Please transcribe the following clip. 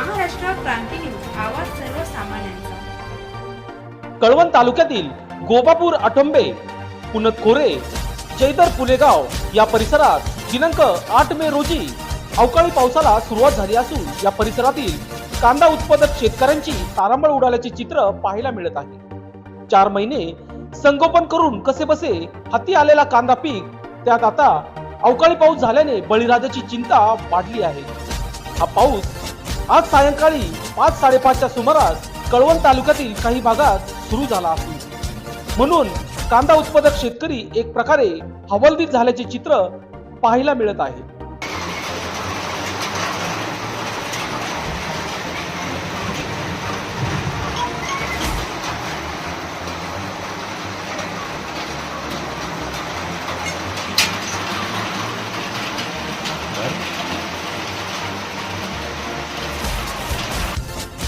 Maharashtra Kranti news आवाज सर्वसामान्यांचा. कळवण तालुक्यातील गोबापूर आठंबे पुनत खोरे चैतर पुलेगाव या परिसरात दिनांक आठ मे रोजी अवकाळी पावसाला सुरुवात झाली असून या परिसरातील कांदा उत्पादक शेतकऱ्यांची तारांबळ उडाल्याचे चित्र पाहायला मिळत आहे. चार महिने संगोपन करून कसे बसे हाती आलेला कांदा पीक त्यात आता अवकाळी पाऊस झाल्याने बळीराजाची चिंता वाढली आहे. हा पाऊस आज सायंकाळी पाच साडेपाचच्या सुमारास कळवण तालुक्यातील काही भागात सुरू झाला असून म्हणून कांदा उत्पादक शेतकरी एक प्रकारे हवालदिल झाल्याचे चित्र पाहायला मिळत आहे.